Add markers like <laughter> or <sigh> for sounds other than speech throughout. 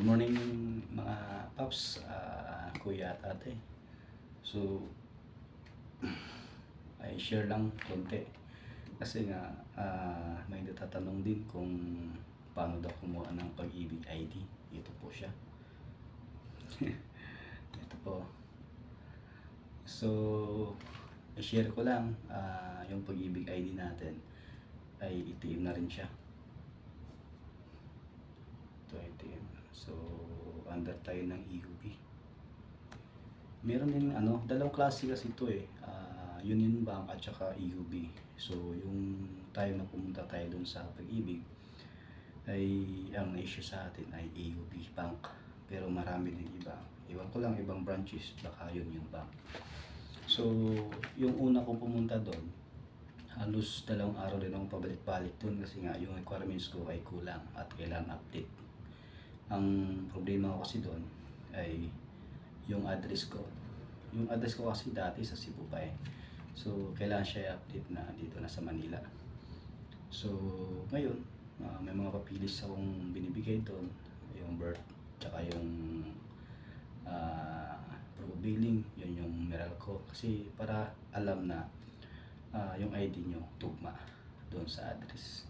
Good morning mga paps, ah, kuya at ate. So, <clears throat> ay share lang konti. Kasi nga, ah, may natatanong din kung paano daw kumuha ng pag-ibig ID. Ito po siya. <laughs> Ito po. So, i-share ko lang ah, yung pag-ibig ID natin ay itiim na rin siya. Ito itim. So, under tayo ng EUB. Meron din ano, dalawang klase kasi ito eh. Ah, Union Bank at saka EUB. So, yung tayo na pumunta tayo dun sa pag-ibig ay ang issue sa atin ay EUB Bank. Pero marami din iba. Iwan ko lang ibang branches baka Union Bank. So, yung una ko pumunta doon, halos dalawang araw din akong pabalik-balik doon kasi nga yung requirements ko ay kulang at kailangan update. Ang problema ko kasi doon ay yung address ko. Yung address ko kasi dati sa Cebu pa eh. So, kailangan siya i-update na dito na sa Manila. So, ngayon, ah, may mga papilis akong binibigay doon. Yung birth, tsaka yung ah, pro billing, yun yung Meralco. Kasi para alam na ah, yung ID nyo tugma doon sa address.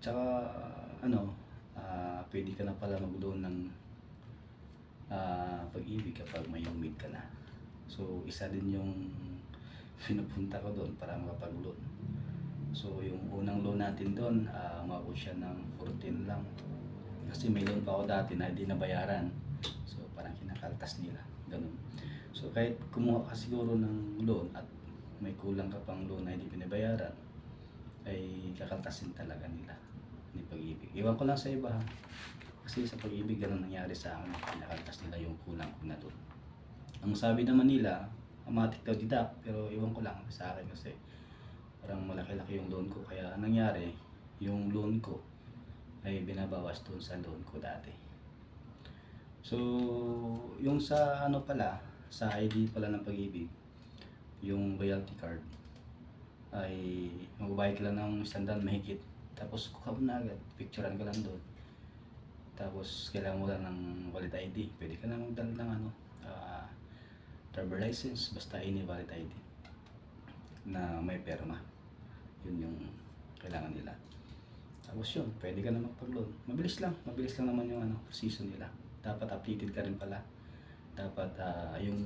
Tsaka ano, ah, pwede ka na pala mag-loan ng ah, pag-ibig kapag may humid ka na. So, isa din yung <laughs> pinupunta ko doon para makapag-loan. So, yung unang loan natin doon, uh, umabot siya ng 14 lang. Kasi may loan pa ako dati na hindi nabayaran. So, parang kinakaltas nila. Ganun. So, kahit kumuha ka siguro ng loan at may kulang ka pang loan na hindi pinabayaran, ay kakaltasin talaga nila ni pag-ibig. Iwan ko lang sa iba ha. Kasi sa pag-ibig, ganun nangyari sa akin. Pinakaltas nila yung kulang ko na doon. Ang sabi naman nila, automatic daw deduct, pero iwan ko lang sa akin kasi parang malaki-laki yung loan ko. Kaya nangyari, yung loan ko ay binabawas doon sa loan ko dati. So, yung sa ano pala, sa ID pala ng pag-ibig, yung loyalty card, ay magbabayad ka lang ng standard mahigit. Tapos kuha mo na agad, picturean ka lang doon. Tapos kailangan mo lang ng valid ID. Pwede ka na magdala ng ano, ah, driver license, basta any valid ID na may perma. Yun yung kailangan nila. Tapos yun, pwede ka na magpag-loan. Mabilis lang, mabilis lang naman yung ano, season nila. Dapat updated ka rin pala. Dapat ah, yung